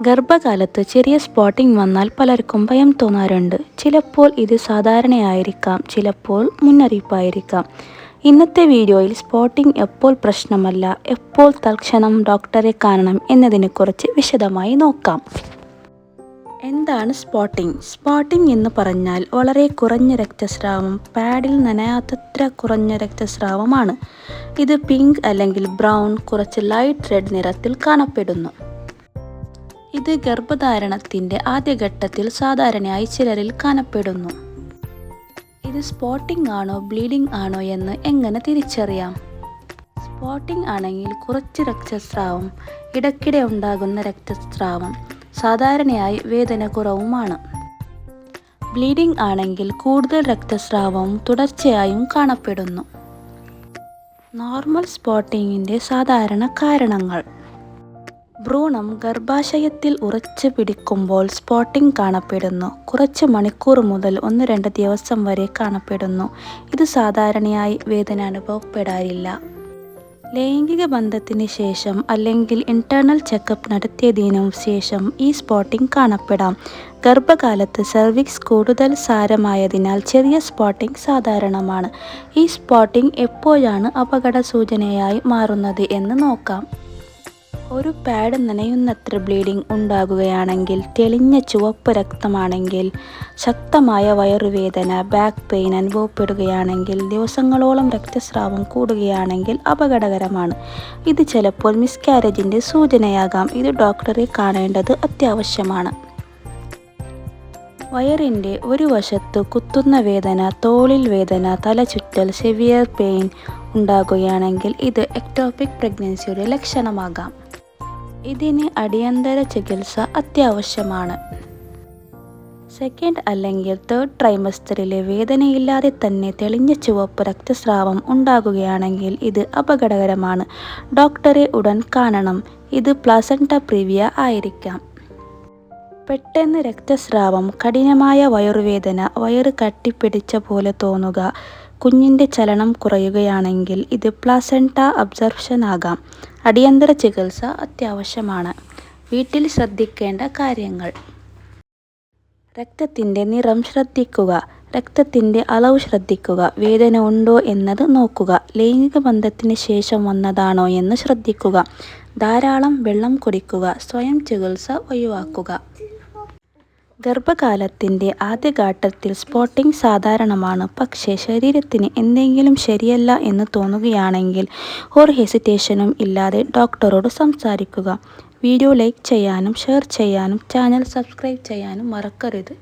ഗർഭകാലത്ത് ചെറിയ സ്പോട്ടിംഗ് വന്നാൽ പലർക്കും ഭയം തോന്നാറുണ്ട്. ചിലപ്പോൾ ഇത് സാധാരണയായിരിക്കാം ചിലപ്പോൾ മുന്നറിയിപ്പായിരിക്കാം. ഇന്നത്തെ വീഡിയോയിൽ സ്പോട്ടിംഗ് എപ്പോൾ പ്രശ്നമല്ല എപ്പോൾ തൽക്ഷണം ഡോക്ടറെ കാണണം എന്നതിനെക്കുറിച്ച് വിശദമായി നോക്കാം. എന്താണ് സ്പോട്ടിംഗ്? സ്പോട്ടിംഗ് എന്ന് പറഞ്ഞാൽ വളരെ കുറഞ്ഞ രക്തസ്രാവം പാഡിൽ നനയാത്തത്ര കുറഞ്ഞ രക്തസ്രാവമാണ്. ഇത് പിങ്ക് അല്ലെങ്കിൽ ബ്രൗൺ കുറച്ച് ലൈറ്റ് റെഡ് നിറത്തിൽ കാണപ്പെടുന്നു. ഇത് ഗർഭധാരണത്തിന്റെ ആദ്യഘട്ടത്തിൽ സാധാരണയായി ചിലരിൽ കാണപ്പെടുന്നു. ഇത് സ്പോട്ടിംഗ് ആണോ ബ്ലീഡിംഗ് ആണോ എന്ന് എങ്ങനെ തിരിച്ചറിയാം? സ്പോട്ടിംഗ് ആണെങ്കിൽ കുറച്ച് രക്തസ്രാവം ഇടയ്ക്കിടെ ഉണ്ടാകുന്ന രക്തസ്രാവം സാധാരണയായി വേദന കുറവുമാണ്. ബ്ലീഡിംഗ് ആണെങ്കിൽ കൂടുതൽ രക്തസ്രാവവും തുടർച്ചയായും കാണപ്പെടുന്നു. നോർമൽ സ്പോട്ടിങ്ങിന്റെ സാധാരണ കാരണങ്ങൾ. ഭ്രൂണം ഗർഭാശയത്തിൽ ഉറച്ചു പിടിക്കുമ്പോൾ സ്പോട്ടിംഗ് കാണപ്പെടുന്നു. കുറച്ച് മണിക്കൂർ മുതൽ ഒന്ന് രണ്ട് ദിവസം വരെ കാണപ്പെടുന്നു. ഇത് സാധാരണയായി വേദന അനുഭവപ്പെടാറില്ല ലൈംഗിക ബന്ധത്തിന് ശേഷം അല്ലെങ്കിൽ ഇന്റേണൽ ചെക്കപ്പ് നടത്തിയതിനും ശേഷം ഈ സ്പോട്ടിംഗ് കാണപ്പെടാം. ഗർഭകാലത്ത് സെർവിക്സ് കൂടുതൽ സാരമായതിനാൽ ചെറിയ സ്പോട്ടിംഗ് സാധാരണമാണ്. ഈ സ്പോട്ടിംഗ് എപ്പോഴാണ് അപകട സൂചനയായി മാറുന്നത് എന്ന് നോക്കാം. ഒരു പാഡ് നനയുന്നത്ര ബ്ലീഡിംഗ് ഉണ്ടാകുകയാണെങ്കിൽ തെളിഞ്ഞ ചുവപ്പ് രക്തമാണെങ്കിൽ ശക്തമായ വയറുവേദന ബാക്ക് പെയിൻ അനുഭവപ്പെടുകയാണെങ്കിൽ ദിവസങ്ങളോളം രക്തസ്രാവം കൂടുകയാണെങ്കിൽ അപകടകരമാണ്. ഇത് ചിലപ്പോൾ മിസ്കാരേജിന്റെ സൂചനയാകാം. ഇത് ഡോക്ടറെ കാണേണ്ടത് അത്യാവശ്യമാണ്. വയറിന്റെ ഒരു വശത്ത് കുത്തുന്ന വേദന തോളിൽ വേദന തലചുറ്റൽ സെവിയർ പെയിൻ ഉണ്ടാകുകയാണെങ്കിൽ ഇത് എക്ടോപിക് പ്രഗ്നൻസിയുടെ ലക്ഷണമാകാം. ഇതിന് അടിയന്തര ചികിത്സ അത്യാവശ്യമാണ്. സെക്കൻഡ് അല്ലെങ്കിൽ തേർഡ് ട്രൈമസ്റ്ററിലെ വേദനയില്ലാതെ തന്നെ തെളിഞ്ഞ ചുവപ്പ് രക്തസ്രാവം ഉണ്ടാകുകയാണെങ്കിൽ ഇത് അപകടകരമാണ്. ഡോക്ടറെ ഉടൻ കാണണം. ഇത് പ്ലസന്റ പ്രിവിയ ആയിരിക്കാം. പെട്ടെന്ന് രക്തസ്രാവം കഠിനമായ വയറുവേദന വയറ് കട്ടിപ്പിടിച്ച പോലെ തോന്നുക കുഞ്ഞിന്റെ ചലനം കുറയുകയാണെങ്കിൽ ഇത് പ്ലാസെന്റ അബ്സർപ്ഷൻ ആകാം അടിയന്തര ചികിത്സ അത്യാവശ്യമാണ്. വീട്ടിൽ ശ്രദ്ധിക്കേണ്ട കാര്യങ്ങൾ. രക്തത്തിന്റെ നിറം ശ്രദ്ധിക്കുക. രക്തത്തിന്റെ അളവ് ശ്രദ്ധിക്കുക. വേദന ഉണ്ടോ എന്നത് നോക്കുക. ലൈംഗിക ബന്ധത്തിന് ശേഷം വന്നതാണോ എന്ന് ശ്രദ്ധിക്കുക. ധാരാളം വെള്ളം കുടിക്കുക. സ്വയം ചികിത്സ ഒഴിവാക്കുക. ഗർഭകാലത്തിന്റെ ആദ്യഘട്ടത്തിൽ സ്പോട്ടിംഗ് സാധാരണമാണ്. പക്ഷേ ശരീരത്തിന് എന്തെങ്കിലും ശരിയല്ല എന്ന് തോന്നുകയാണെങ്കിൽ ഒരു ഹെസിറ്റേഷനും ഇല്ലാതെ ഡോക്ടറോട് സംസാരിക്കുക. വീഡിയോ ലൈക്ക് ചെയ്യാനും ഷെയർ ചെയ്യാനും ചാനൽ സബ്സ്ക്രൈബ് ചെയ്യാനും മറക്കരുത്.